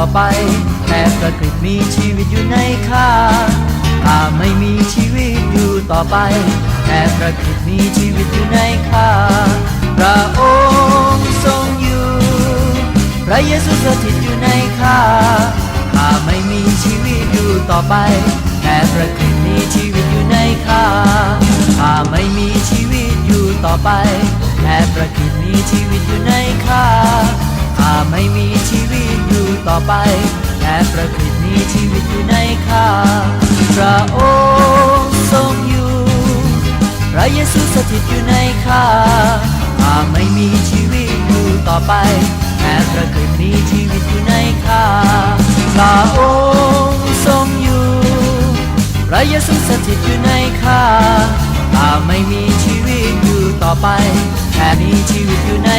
่อไปแต่ประกฤติมีชีวิตอยู่ในข้าข้าไม่มีชีวิตอยู่ต่อไปแต่ประกฤติมีชีวิตอยู่ในข้าพระองค์ทรงอยู่ พระเยซูสถิตอยู่ในข้าข้าไม่มีชีวิตอยู่ต่อไปแต่ประกฤติมีชีวิตอยู่ในข้าข้าไม่มีชีวิตอยู่ต่อไปแต่ประกฤติมีชีวิตอยู่ใน ต่อไปแต่ประกฤติมีชีวิตอยู่ในข้าพระองค์ทรงอยู่พระเยซูสถิตอยู่ในข้าข้าไม่มีชีวิตอยู่ต่อไปแต่ประกฤติมีชีวิตอยู่ในข้าพระองค์ทรงอยู่พระเยซูสถิตอยู่ในข้าข้าไม่มีชีวิตอยู่ต่อไปแต่มีชีวิตอยู่ใน